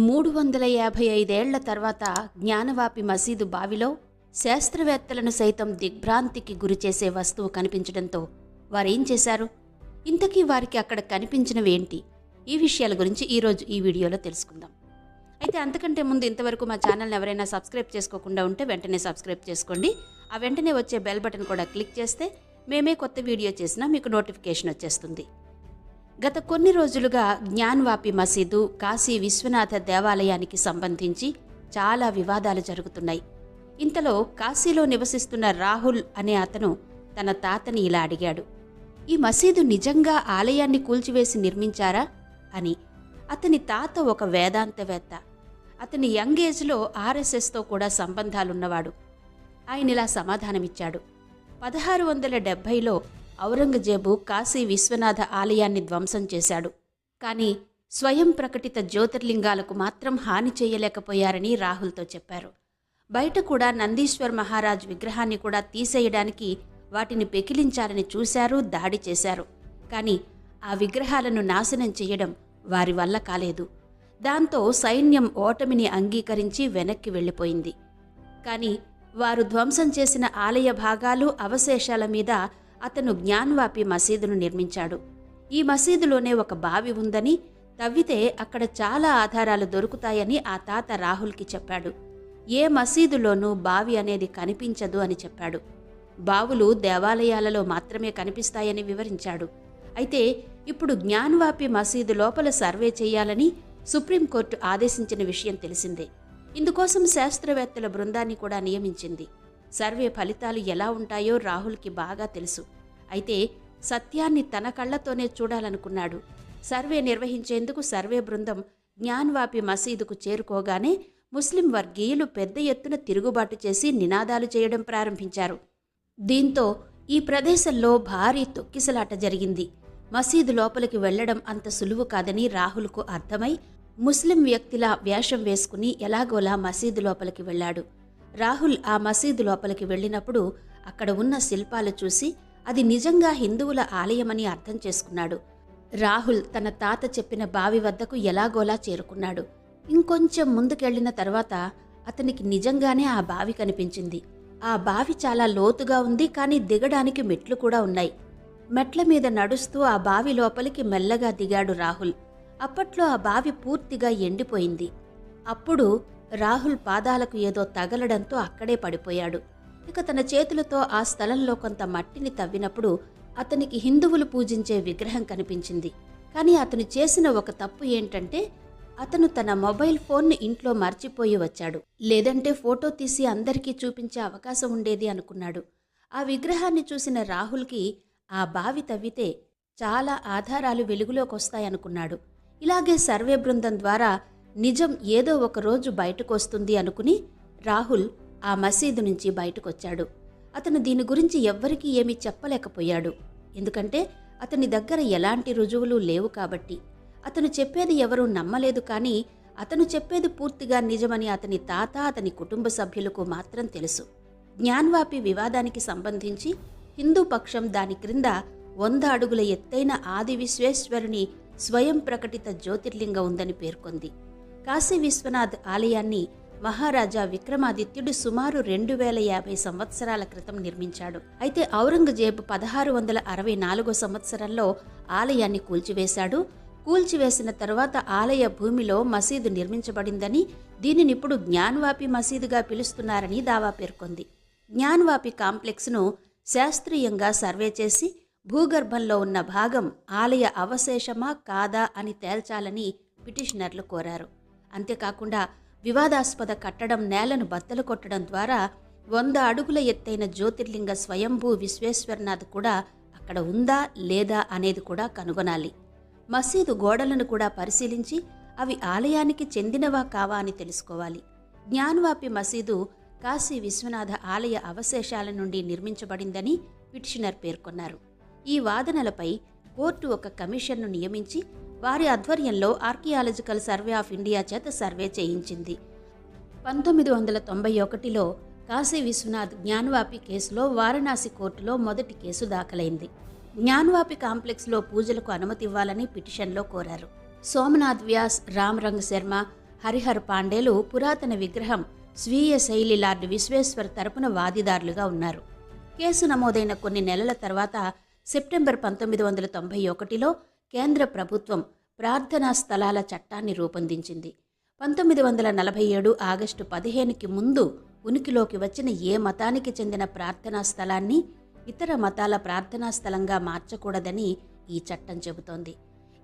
మూడు వందల యాభై ఐదేళ్ళ తర్వాత జ్ఞానవాపి మసీదు బావిలో శాస్త్రవేత్తలను సైతం దిగ్భ్రాంతికి గురిచేసే వస్తువు కనిపించడంతో వారేం చేశారు? ఇంతకీ వారికి అక్కడ కనిపించినవేంటి ఈ విషయాల గురించి ఈరోజు ఈ వీడియోలో తెలుసుకుందాం. అయితే అంతకంటే ముందు ఇంతవరకు మా ఛానల్ని ఎవరైనా సబ్స్క్రైబ్ చేసుకోకుండా ఉంటే వెంటనే సబ్స్క్రైబ్ చేసుకోండి. ఆ వెంటనే వచ్చే బెల్ బటన్ కూడా క్లిక్ చేస్తే మేమే కొత్త వీడియో చేసినా మీకు నోటిఫికేషన్ వచ్చేస్తుంది. గత కొన్ని రోజులుగా జ్ఞాన్వాపి మసీదు కాశీ విశ్వనాథ దేవాలయానికి సంబంధించి చాలా వివాదాలు జరుగుతున్నాయి. ఇంతలో కాశీలో నివసిస్తున్న రాహుల్ అనే అతను తన తాతని ఇలా అడిగాడు ఈ మసీదు నిజంగా ఆలయాన్ని కూల్చివేసి నిర్మించారా? అని. అతని తాత ఒక వేదాంతవేత్త. అతని యంగ్ ఏజ్లో ఆర్ఎస్ఎస్తో కూడా సంబంధాలున్నవాడు. ఆయన ఇలా సమాధానమిచ్చాడు పదహారు వందల డెబ్భైలో ఔరంగజేబు కాశీ విశ్వనాథ ఆలయాన్ని ధ్వంసం చేశాడు. కానీ స్వయం ప్రకటిత జ్యోతిర్లింగాలకు మాత్రం హాని చేయలేకపోయారని రాహుల్తో చెప్పారు. బయట కూడా నందీశ్వర్ మహారాజ్ విగ్రహాన్ని కూడా తీసేయడానికి వాటిని పెకిలించాలని చూశారు దాడి చేశారు. కానీ ఆ విగ్రహాలను నాశనం చేయడం వారి వల్ల కాలేదు. దాంతో సైన్యం ఓటమిని అంగీకరించి వెనక్కి వెళ్ళిపోయింది. కానీ వారు ధ్వంసం చేసిన ఆలయ భాగాలు అవశేషాల మీద అతను జ్ఞాన్వాపి మసీదును నిర్మించాడు. ఈ మసీదులోనే ఒక బావి ఉందని తవ్వితే అక్కడ చాలా ఆధారాలు దొరుకుతాయని ఆ తాత రాహుల్కి చెప్పాడు. ఏ మసీదులోనూ బావి అనేది కనిపించదు అని చెప్పాడు. బావులు దేవాలయాలలో మాత్రమే కనిపిస్తాయని వివరించాడు. అయితే ఇప్పుడు జ్ఞాన్వాపి మసీదు లోపల సర్వే చేయాలని సుప్రీంకోర్టు ఆదేశించిన విషయం తెలిసిందే. ఇందుకోసం శాస్త్రవేత్తల బృందాన్ని కూడా నియమించింది. సర్వే ఫలితాలు ఎలా ఉంటాయో రాహుల్కి బాగా తెలుసు. అయితే సత్యాన్ని తన కళ్ళతోనే చూడాలనుకున్నాడు. సర్వే నిర్వహించేందుకు సర్వే బృందం జ్ఞాన్వాపి మసీదుకు చేరుకోగానే ముస్లిం వర్గీయులు పెద్ద ఎత్తున తిరుగుబాటు చేసి నినాదాలు చేయడం ప్రారంభించారు. దీంతో ఈ ప్రదేశంలో భారీ తొక్కిసలాట జరిగింది. మసీదు లోపలికి వెళ్ళడం అంత సులువు కాదని రాహుల్కు అర్థమై ముస్లిం వ్యక్తిలా వేషం వేసుకుని ఎలాగోలా మసీదు లోపలికి వెళ్ళాడు. రాహుల్ ఆ మసీదు లోపలికి వెళ్ళినప్పుడు అక్కడ ఉన్న శిల్పాలు చూసి అది నిజంగా హిందువుల ఆలయమని అర్థం చేసుకున్నాడు. రాహుల్ తన తాత చెప్పిన బావి వద్దకు ఎలాగోలా చేరుకున్నాడు. ఇంకొంచెం ముందుకెళ్ళిన తర్వాత అతనికి నిజంగానే ఆ బావి కనిపించింది. ఆ బావి చాలా లోతుగా ఉంది కానీ దిగడానికి మెట్లు కూడా ఉన్నాయి. మెట్ల మీద నడుస్తూ ఆ బావి లోపలికి మెల్లగా దిగాడు రాహుల్. అప్పట్లో ఆ బావి పూర్తిగా ఎండిపోయింది. అప్పుడు రాహుల్ పాదాలకు ఏదో తగలడంతో అక్కడే పడిపోయాడు. ఇక తన చేతులతో ఆ స్థలంలో కొంత మట్టిని తవ్వినప్పుడు అతనికి హిందువులు పూజించే విగ్రహం కనిపించింది. కానీ అతను చేసిన ఒక తప్పు ఏంటంటే అతను తన మొబైల్ ఫోన్ను ఇంట్లో మర్చిపోయి వచ్చాడు. లేదంటే ఫోటో తీసి అందరికీ చూపించే అవకాశం ఉండేది అనుకున్నాడు. ఆ విగ్రహాన్ని చూసిన రాహుల్కి ఆ బావి తవ్వితే చాలా ఆధారాలు వెలుగులోకి వస్తాయనుకున్నాడు ఇలాగే సర్వే బృందం ద్వారా నిజం ఏదో ఒక రోజు బయటకొస్తుంది అనుకుని రాహుల్ ఆ మసీదు నుంచి బయటకొచ్చాడు. అతను దీని గురించి ఎవ్వరికీ ఏమీ చెప్పలేకపోయాడు. ఎందుకంటే అతని దగ్గర ఎలాంటి రుజువులు లేవు కాబట్టి. అతను చెప్పేది ఎవరూ నమ్మలేదు కానీ అతను చెప్పేది పూర్తిగా నిజమని అతని తాత అతని కుటుంబ సభ్యులకు మాత్రం తెలుసు. జ్ఞాన్వాపి వివాదానికి సంబంధించి హిందూ పక్షం దాని క్రింద వంద అడుగుల ఎత్తైన ఆది విశ్వేశ్వరుని స్వయం ప్రకటిత జ్యోతిర్లింగం ఉందని పేర్కొంది. కాశీ విశ్వనాథ్ ఆలయాన్ని మహారాజా విక్రమాదిత్యుడు సుమారు రెండు వేల యాభై సంవత్సరాల క్రితం నిర్మించాడు. అయితే ఔరంగజేబ్ పదహారు వందల అరవై నాలుగో సంవత్సరంలో ఆలయాన్ని కూల్చివేశాడు. కూల్చివేసిన తర్వాత ఆలయ భూమిలో మసీదు నిర్మించబడిందని దీనినిప్పుడు జ్ఞాన్వాపి మసీదుగా పిలుస్తున్నారని దావా పేర్కొంది. జ్ఞాన్వాపి కాంప్లెక్స్ను శాస్త్రీయంగా సర్వే చేసి భూగర్భంలో ఉన్న భాగం ఆలయ అవశేషమా కాదా అని తేల్చాలని పిటిషనర్లు కోరారు. అంతేకాకుండా వివాదాస్పద కట్టడం నేలను బద్దలు కొట్టడం ద్వారా వంద అడుగుల ఎత్తైన జ్యోతిర్లింగ స్వయంభూ విశ్వేశ్వరనాథ్ కూడా అక్కడ ఉందా లేదా అనేది కూడా కనుగొనాలి. మసీదు గోడలను కూడా పరిశీలించి అవి ఆలయానికి చెందినవా కావా అని తెలుసుకోవాలి. జ్ఞాన్వాపి మసీదు కాశీ విశ్వనాథ ఆలయ అవశేషాల నుండి నిర్మించబడిందని పిటిషనర్ పేర్కొన్నారు. ఈ వాదనలపై కోర్టు ఒక కమిషన్ను నియమించి వారి ఆధ్వర్యంలో ఆర్కియాలజికల్ సర్వే ఆఫ్ ఇండియా చేత సర్వే చేయించింది. పంతొమ్మిది వందల తొంభై ఒకటిలో కాశీ విశ్వనాథ్ జ్ఞానవాపి కేసులో వారణాసి కోర్టులో మొదటి కేసు దాఖలైంది. జ్ఞానవాపి కాంప్లెక్స్లో పూజలకు అనుమతి ఇవ్వాలని పిటిషన్లో కోరారు. సోమనాథ్ వ్యాస్ రామరంగ్ శర్మ హరిహర్ పాండేలు పురాతన విగ్రహం స్వీయ శైలి లార్డ్ విశ్వేశ్వర్ తరపున వాదిదారులుగా ఉన్నారు. కేసు నమోదైన కొన్ని నెలల తర్వాత సెప్టెంబర్ పంతొమ్మిది వందల తొంభై ఒకటిలో కేంద్ర ప్రభుత్వం ప్రార్థనా స్థలాల చట్టాన్ని రూపొందించింది. పంతొమ్మిది వందల నలభై ఏడు ఆగస్టు పదిహేనుకి ముందు ఉనికిలోకి వచ్చిన ఏ మతానికి చెందిన ప్రార్థనా స్థలాన్ని ఇతర మతాల ప్రార్థనా స్థలంగా మార్చకూడదని ఈ చట్టం చెబుతోంది.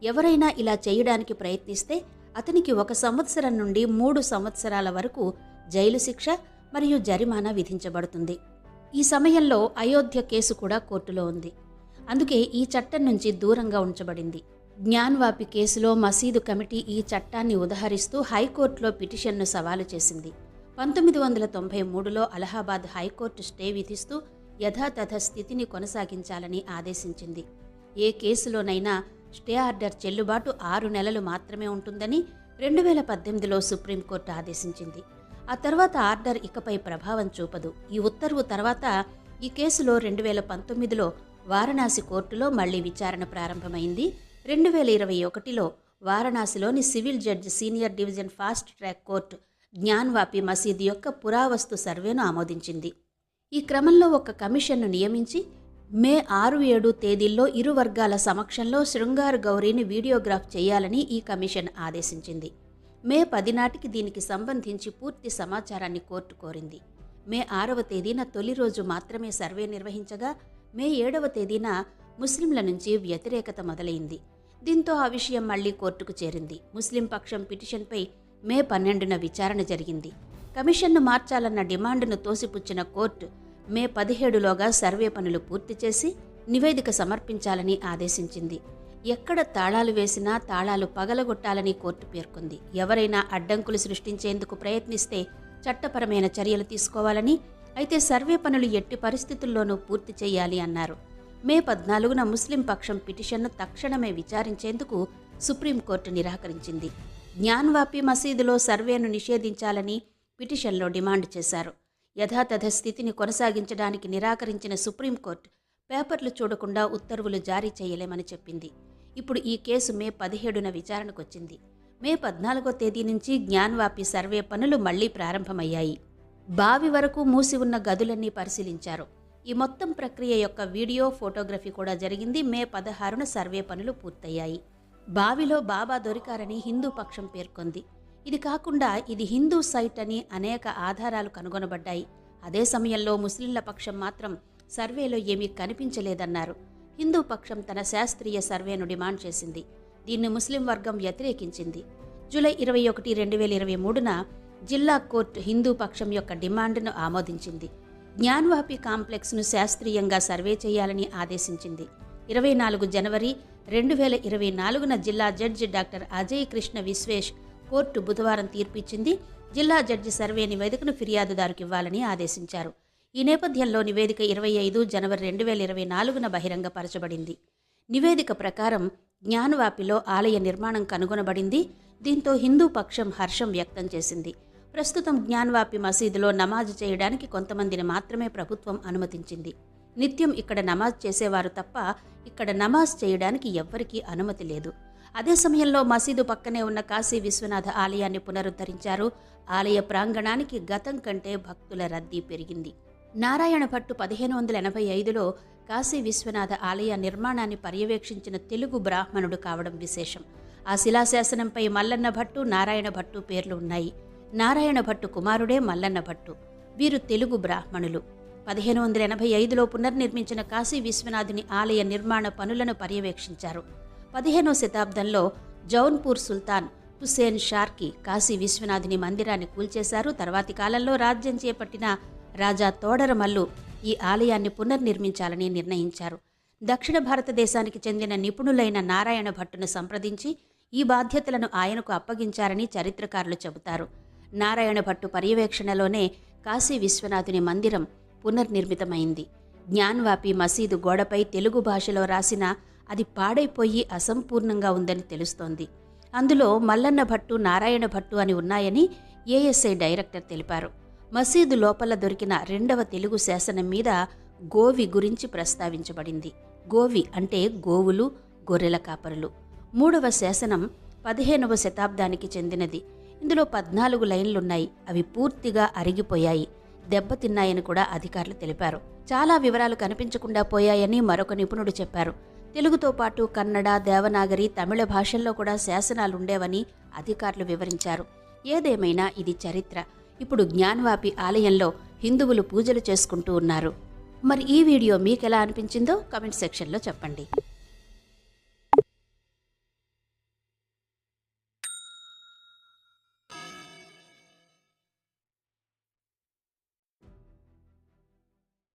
ఎవరైనా ఇలా చేయడానికి ప్రయత్నిస్తే అతనికి ఒక సంవత్సరం నుండి మూడు సంవత్సరాల వరకు జైలు శిక్ష మరియు జరిమానా విధించబడుతుంది. ఈ సమయంలో అయోధ్య కేసు కూడా కోర్టులో ఉంది. అందుకే ఈ చట్టం నుంచి దూరంగా ఉంచబడింది. జ్ఞాన్వాపి కేసులో మసీదు కమిటీ ఈ చట్టాన్ని ఉదహరిస్తూ హైకోర్టులో పిటిషన్ను సవాలు చేసింది. పంతొమ్మిది వందల తొంభై మూడులో అలహాబాద్ హైకోర్టు స్టే విధిస్తూ యథాతథ స్థితిని కొనసాగించాలని ఆదేశించింది. ఏ కేసులోనైనా స్టే ఆర్డర్ చెల్లుబాటు ఆరు నెలలు మాత్రమే ఉంటుందని రెండు వేల పద్దెనిమిదిలో సుప్రీంకోర్టు ఆదేశించింది. ఆ తర్వాత ఆర్డర్ ఇకపై ప్రభావం చూపదు. ఈ ఉత్తర్వు తర్వాత ఈ కేసులో రెండు వేల పంతొమ్మిదిలో వారణాసి కోర్టులో మళ్ళీ విచారణ ప్రారంభమైంది. రెండు వేల ఇరవై ఒకటిలో వారణాసిలోని civil judge senior division fast track court Gyanvapi మసీదు యొక్క పురావస్తు సర్వేను ఆమోదించింది. ఈ క్రమంలో ఒక కమిషన్ను నియమించి మే ఆరు ఏడు తేదీల్లో ఇరు వర్గాల సమక్షంలో శృంగార్ గౌరీని వీడియోగ్రాఫ్ చేయాలని ఈ కమిషన్ ఆదేశించింది. మే పది నాటికి దీనికి సంబంధించి పూర్తి సమాచారాన్ని కోర్టు కోరింది. మే ఆరవ తేదీన తొలి రోజు మాత్రమే సర్వే నిర్వహించగా మే ఏడవ తేదీన ముస్లింల నుంచి వ్యతిరేకత మొదలైంది. దీంతో ఆ విషయం మళ్ళీ కోర్టుకు చేరింది. ముస్లిం పక్షం పిటిషన్పై మే పన్నెండున విచారణ జరిగింది. కమిషన్ను మార్చాలన్న డిమాండ్ను తోసిపుచ్చిన కోర్టు మే పదిహేడులోగా సర్వే పనులు పూర్తి చేసి నివేదిక సమర్పించాలని ఆదేశించింది. ఎక్కడ తాళాలు వేసినా తాళాలు పగలగొట్టాలని కోర్టు పేర్కొంది. ఎవరైనా అడ్డంకులు సృష్టించేందుకు ప్రయత్నిస్తే చట్టపరమైన చర్యలు తీసుకోవాలని అయితే సర్వే పనులు ఎట్టి పరిస్థితుల్లోనూ పూర్తి చేయాలి అన్నారు. మే పద్నాలుగున ముస్లిం పక్షం పిటిషన్ను తక్షణమే విచారించేందుకు సుప్రీంకోర్టు నిరాకరించింది. జ్ఞాన్వాపి మసీదులో సర్వేను నిషేధించాలని పిటిషన్లో డిమాండ్ చేశారు. యథాతథ స్థితిని కొనసాగించడానికి నిరాకరించిన సుప్రీంకోర్టు పేపర్లు చూడకుండా ఉత్తర్వులు జారీ చేయలేమని చెప్పింది. ఇప్పుడు ఈ కేసు మే పదిహేడున విచారణకొచ్చింది. మే పద్నాలుగో తేదీ నుంచి జ్ఞాన్వాపి సర్వే పనులు మళ్ళీ ప్రారంభమయ్యాయి. బావి వరకు మూసి ఉన్న గదులన్నీ పరిశీలించారు. ఈ మొత్తం ప్రక్రియ యొక్క వీడియో ఫోటోగ్రఫీ కూడా జరిగింది. మే పదహారున సర్వే పనులు పూర్తయ్యాయి. బావిలో బాబా దొరికారని హిందూ పక్షం పేర్కొంది. ఇది కాకుండా ఇది హిందూ సైట్ అని అనేక ఆధారాలు కనుగొనబడ్డాయి. అదే సమయంలో ముస్లింల పక్షం మాత్రం సర్వేలో ఏమీ కనిపించలేదన్నారు. హిందూ పక్షం తన శాస్త్రీయ సర్వేను డిమాండ్ చేసింది. దీన్ని ముస్లిం వర్గం వ్యతిరేకించింది. జూలై ఇరవై ఒకటి రెండు వేల ఇరవై మూడున జిల్లా కోర్టు హిందూ పక్షం యొక్క డిమాండ్ను ఆమోదించింది. జ్ఞాన్వాపి కాంప్లెక్స్ను శాస్త్రీయంగా సర్వే చేయాలని ఆదేశించింది. ఇరవై నాలుగు జనవరి రెండు వేల ఇరవై నాలుగున జిల్లా judge doctor Ajay Krishna Vishvesh court బుధవారం తీర్పిచ్చింది. జిల్లా జడ్జి సర్వే నివేదికను ఫిర్యాదుదారుకి ఇవ్వాలని ఆదేశించారు. ఈ నేపథ్యంలో నివేదిక ఇరవై ఐదు జనవరి రెండు వేల ఇరవై నాలుగున బహిరంగపరచబడింది. నివేదిక ప్రకారం జ్ఞానవాపిలో ఆలయ నిర్మాణం కనుగొనబడింది. దీంతో హిందూ పక్షం హర్షం వ్యక్తం చేసింది. ప్రస్తుతం జ్ఞాన్వాపి మసీదులో నమాజ్ చేయడానికి కొంతమందిని మాత్రమే ప్రభుత్వం అనుమతించింది. నిత్యం ఇక్కడ నమాజ్ చేసేవారు తప్ప ఇక్కడ నమాజ్ చేయడానికి ఎవ్వరికీ అనుమతి లేదు. అదే సమయంలో మసీదు పక్కనే ఉన్న కాశీ విశ్వనాథ ఆలయాన్ని పునరుద్ధరించారు. ఆలయ ప్రాంగణానికి గతం కంటే భక్తుల రద్దీ పెరిగింది. నారాయణ భట్టు పదిహేను వందల ఎనభై ఐదులో కాశీ విశ్వనాథ ఆలయ నిర్మాణాన్ని పర్యవేక్షించిన తెలుగు బ్రాహ్మణుడు కావడం విశేషం. ఆ శిలాశాసనంపై మల్లన్న భట్టు నారాయణ భట్టు పేర్లు ఉన్నాయి. నారాయణ భట్టు కుమారుడే మల్లన్న భట్టు. వీరు తెలుగు బ్రాహ్మణులు. పదిహేను వందల ఎనభై ఐదులో పునర్నిర్మించిన కాశీ విశ్వనాథుని ఆలయ నిర్మాణ పనులను పర్యవేక్షించారు. పదిహేనో శతాబ్దంలో జౌన్పూర్ సుల్తాన్ హుసేన్ షార్కి కాశీ విశ్వనాథుని మందిరాన్ని కూల్చేశారు. తర్వాతి కాలంలో రాజ్యం చేపట్టిన రాజా తోడరమల్లు ఈ ఆలయాన్ని పునర్నిర్మించాలని నిర్ణయించారు. దక్షిణ భారతదేశానికి చెందిన నిపుణులైన నారాయణ భట్టును సంప్రదించి ఈ బాధ్యతలను ఆయనకు అప్పగించారని చరిత్రకారులు చెబుతారు. నారాయణ భట్టు పర్యవేక్షణలోనే కాశీ విశ్వనాథుని మందిరం పునర్నిర్మితమైంది. జ్ఞాన్వాపి మసీదు గోడపై తెలుగు భాషలో రాసిన అది పాడైపోయి అసంపూర్ణంగా ఉందని తెలుస్తోంది. అందులో మల్లన్న భట్టు నారాయణ భట్టు అని ఉన్నాయని ఏఎస్ఐ డైరెక్టర్ తెలిపారు. మసీదు లోపల దొరికిన రెండవ తెలుగు శాసనం మీద గోవి గురించి ప్రస్తావించబడింది. గోవి అంటే గోవులు గొర్రెల కాపరులు. మూడవ శాసనం పదిహేనవ శతాబ్దానికి చెందినది. ఇందులో పద్నాలుగు లైన్లున్నాయి. అవి పూర్తిగా అరిగిపోయాయి. దెబ్బతిన్నాయని కూడా అధికారులు తెలిపారు. చాలా వివరాలు కనిపించకుండా పోయాయని మరొక నిపుణుడు చెప్పారు. తెలుగుతో పాటు కన్నడ దేవనాగరి తమిళ భాషల్లో కూడా శాసనాలుండేవని అధికారులు వివరించారు. ఏదేమైనా ఇది చరిత్ర. ఇప్పుడు జ్ఞానవాపి ఆలయంలో హిందువులు పూజలు చేసుకుంటూ ఉన్నారు. మరి ఈ వీడియో మీకెలా అనిపించిందో కమెంట్ సెక్షన్లో చెప్పండి.